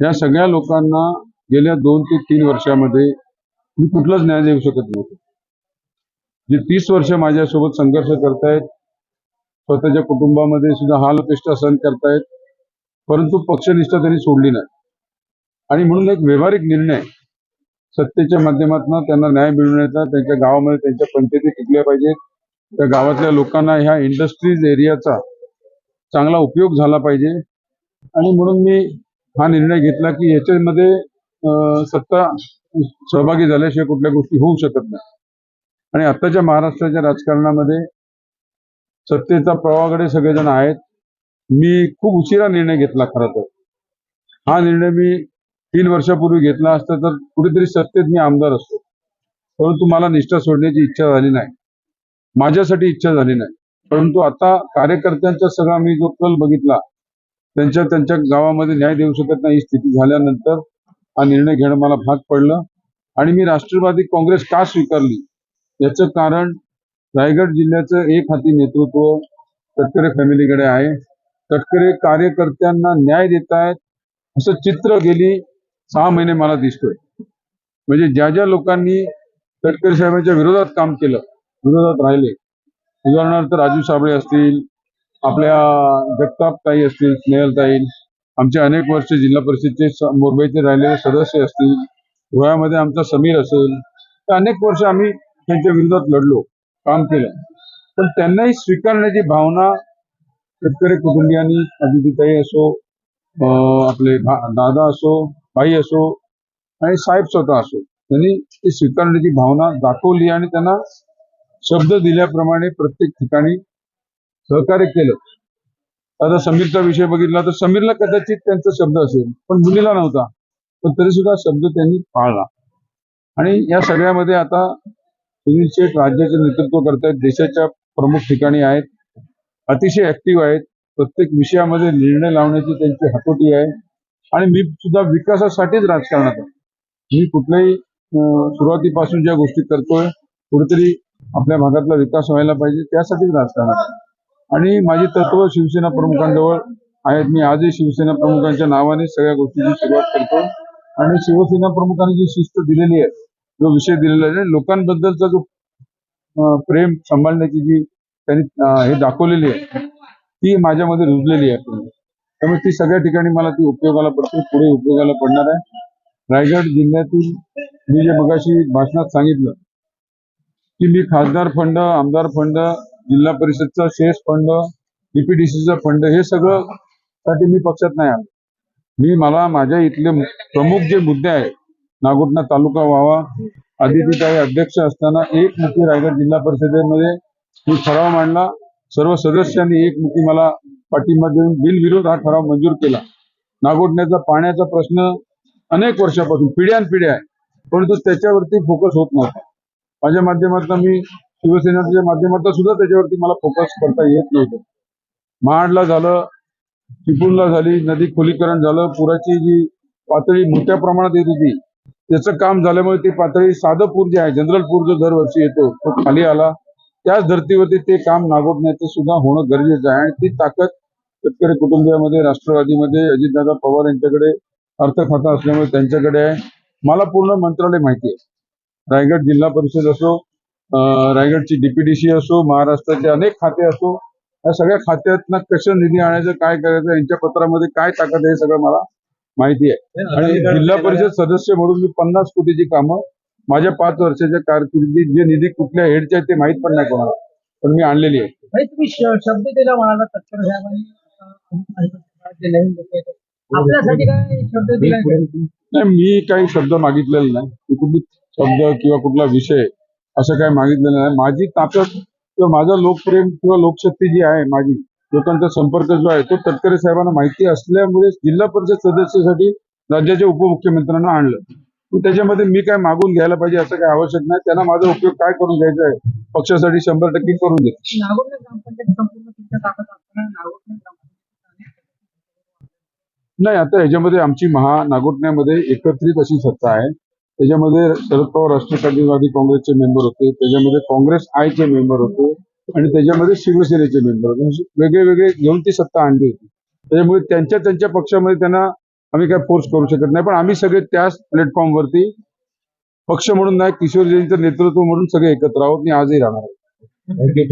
या सगळ्या लोकांना गेल्या दोन ते तीन वर्षामध्ये मी कुठलाच न्याय देऊ शकत नव्हतो. जे तीस वर्ष माझ्यासोबत संघर्ष करतायत स्वतःच्या कुटुंबामध्ये सुद्धा हाल सहन करतायत परंतु पक्षनिष्ठा त्यांनी सोडली नाही. आणि म्हणून एक व्यावहारिक निर्णय सत्तेच्या माध्यमातून त्यांना न्याय मिळवण्याचा त्यांच्या गावामध्ये त्यांच्या पंचायती टिकल्या पाहिजेत. त्या गावातल्या लोकांना ह्या इंडस्ट्रीज एरियाचा चांगला उपयोग झाला पाहिजे. आणि म्हणून मी हा निर्णय घेतला की याच्यामध्ये सत्ता सहभागी झाल्याशिवाय कुठल्या गोष्टी होऊ शकत नाही. आणि आत्ताच्या महाराष्ट्राच्या राजकारणामध्ये सत्तेचा प्रवाहाकडे सगळेजण आहेत. मी खूप उशिरा निर्णय घेतला खरं तर. हा निर्णय मी तीन वर्षापूर्वी घेतला असता तर कुठेतरी सत्तेत मी आमदार असतो. परंतु मला निष्ठा सोडण्याची इच्छा झाली नाही. माझ्यासाठी इच्छा झाली नाही. परंतु आता कार्यकर्त्यांचा सगळा मी जो कल बघितला त्यांच्या त्यांच्या गावामध्ये न्याय देऊ शकत नाही ही स्थिती झाल्यानंतर हा निर्णय घेणं मला भाग पडलं. आणि मी राष्ट्रवादी काँग्रेस का स्वीकारली? याचं कारण रायगड जिल्ह्याचं एक हाती नेतृत्व तटकरे फॅमिलीकडे आहे. तटकरे कार्यकर्त्यांना न्याय देत आहेत असं चित्र गेली सहा महिने मला दिसतोय. म्हणजे ज्या ज्या लोकांनी तटकरे साहेबांच्या विरोधात काम केलं विरोधात राहिले उदाहरणार्थ राजू साबळे असतील आपल्या जगताप ताई असतील स्नेहलताई आमचे अनेक वर्ष जिल्हा परिषदचे मुंबईचे राहिलेले सदस्य असतील गोव्यामध्ये आमचा समीर असेल तर अनेक वर्ष आम्ही त्यांच्या विरोधात लढलो काम केलं. पण त्यांनाही स्वीकारण्याची भावना शेतकरी कुटुंबियांनी अदितीताई असो आपले भा- दादा असो भाई असो आणि साहेब स्वतः असो त्यांनी ती स्वीकारण्याची भावना दाखवली आणि त्यांना शब्द दिल्याप्रमाणे प्रत्येक ठिकाणी सहकार्य केलं. आता समीरचा विषय बघितला तर समीरला कदाचित त्यांचा शब्द असेल पण मुलीला नव्हता. पण तरी सुद्धा शब्द त्यांनी पाळला. आणि या सगळ्यामध्ये आता सुनील शेठ राज्याचे नेतृत्व करतायत देशाच्या प्रमुख ठिकाणी आहेत अतिशय ऍक्टिव्ह आहेत. प्रत्येक विषयामध्ये निर्णय लावण्याची त्यांची हातोटी आहे. आणि मी सुद्धा विकासासाठीच राजकारणात आहे. मी कुठल्याही सुरुवातीपासून ज्या गोष्टी करतोय कुठेतरी आपल्या भागातला विकास व्हायला पाहिजे त्यासाठीच राजकारणात आहे. आणि माझी तत्व शिवसेना प्रमुखांजवळ आहेत. मी आजही शिवसेना प्रमुखांच्या नावाने सगळ्या गोष्टींची सुरुवात करतो. आणि शिवसेना प्रमुखांनी जी शिस्त दिलेली आहे जो विषय दिलेला आहे लोकांबद्दलचा जो प्रेम सांभाळण्याची जी त्यांनी हे दाखवलेली आहे ती माझ्यामध्ये रुजलेली आहे. त्यामुळे ती सगळ्या ठिकाणी मला ती उपयोगाला पडते पुढे उपयोगाला पडणार आहे. रायगड जिल्ह्यातील मी जे मगाशी भाषणात सांगितलं की मी खासदार फंड आमदार फंड जिल्हा परिषदचा शेष फंड डीपीडीसीचा फंड हे सगळं साठी मी पक्षात नाही आलो. मी मला माझ्या इथले प्रमुख जे मुद्दे आहेत नागोटना तालुका व्हावा आदितीताई अध्यक्ष असताना एक मुखी रायगड जिल्हा परिषदेमध्ये मी ठराव मांडला. सर्व सदस्यांनी एक मुखी मला पाठिंबा देऊन बिनविरोध हा ठराव मंजूर केला. नागोटण्याचा पाण्याचा प्रश्न अनेक वर्षापासून पिढ्यानपिढ्या आहे. परंतु त्याच्यावरती फोकस होत नव्हता. माझ्या माध्यमातून मी शिवसेनेच्या माध्यमातून सुद्धा त्याच्यावरती मला फोकस करता येत नव्हतं. महाडला झालं चिपळूणला झाली नदी खोलीकरण झालं पुराची जी पातळी मोठ्या प्रमाणात येत होती त्याचं काम झाल्यामुळे ती पातळी साधं पूर जे आहे जनरल पूर जो दरवर्षी येतो तो खाली आला. त्याच धर्तीवरती ते काम नागोठण्याचं सुद्धा होणं गरजेचं आहे. आणि ती ताकद शेतकरी कुटुंबियामध्ये राष्ट्रवादीमध्ये अजितदादा पवार यांच्याकडे अर्थ खाता असल्यामुळे त्यांच्याकडे आहे. मला पूर्ण मंत्रालय माहिती आहे. रायगड जिल्हा परिषद असो रायगडची डीपीडीसी असो महाराष्ट्राचे अनेक खाते असो या सगळ्या खात्यातनं कसं निधी आणायचं काय करायचं यांच्या पत्रामध्ये काय ताकद आहे हे सगळं मला माहिती आहे. आणि जिल्हा परिषद सदस्य म्हणून मी पन्नास कोटीची कामं माझ्या पाच वर्षाच्या कारकिर्दीत जे निधी कुठल्या हेडचे आहेत ते माहीत पण नाही कोणाला पण मी आणलेली आहे. तुम्ही शब्द दिला म्हणाला तत्पर साहेबांनी मी काही शब्द मागितलेला नाही. कुठली शब्द किंवा कुठला विषय असं काही मागितलेलं नाही. माझी ताकद किंवा माझा लोकप्रेम किंवा लोकशक्ती जी आहे माझी लोकांचा संपर्क जो आहे तो तटकरे साहेबांना माहिती असल्यामुळे जिल्हा परिषद सदस्यासाठी राज्याच्या उपमुख्यमंत्र्यांना आणलं. त्याच्यामध्ये मी काय मागून घ्यायला पाहिजे असं काही आवश्यक नाही. त्यांना माझा उपयोग काय करून घ्यायचा आहे पक्षासाठी शंभर टक्के करून घे नाही आता ह्याच्यामध्ये आमची महा नागोठण्यामध्ये एकत्रित अशी सत्ता आहे. त्याच्यामध्ये शरद पवार राष्ट्रवादी काँग्रेसचे मेंबर होते. त्याच्यामध्ये काँग्रेस आयचे मेंबर होते. आणि त्याच्यामध्ये शिवसेनेचे मेंबर होते. म्हणजे वेगळे वेगळे घेऊन ती सत्ता आणली होती. त्याच्यामुळे त्यांच्या त्यांच्या पक्षामध्ये त्यांना आम्ही काय फोर्स करू शकत नाही. पण आम्ही सगळे त्याच प्लॅटफॉर्मवरती पक्ष म्हणून नाही किशोरजींचं नेतृत्व म्हणून सगळे एकत्र आहोत. आणि आजही राहणार आहोत थँक्यू.